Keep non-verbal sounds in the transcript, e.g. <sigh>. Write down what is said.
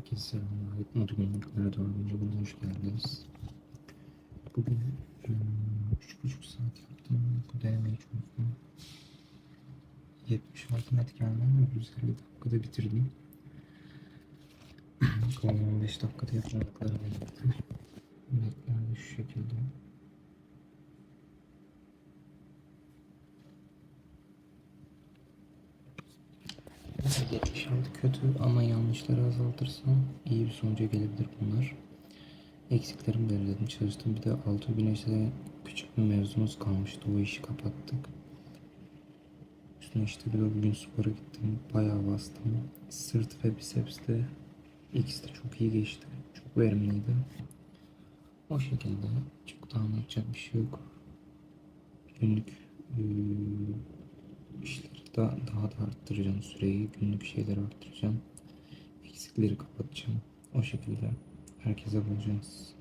Herkese selamlar. Mutlu günlüklere dördüncü güne hoş geldiniz. Bugün hmm, üç buçuk saat yaptım. Bu denemeyi çözdüm. 76 net gelmem 150 dakikada bitirdim. <clears throat> Kalan 15 dakikada yapmadıklarımı yaptım. Netler de şu şekilde. Mesela 76 kötü ama azaltırsam iyi bir sonuca gelebilir bunlar. Eksiklerimi belirledim çalıştım. Bir de 6 güneşte küçük bir mevzumuz kalmıştı. O işi kapattık. Üstüne işte bir de bugün spora gittim. Bayağı bastım. Sırt ve biceps de ikisi de çok iyi geçti. Çok verimliydi. O şekilde çok da anlatacak bir şey yok. Günlük eee, işleri da, daha da arttıracağım süreyi. Günlük şeyleri arttıracağım. Eksikleri kapatacağım. O şekilde herkese bulacaksınız.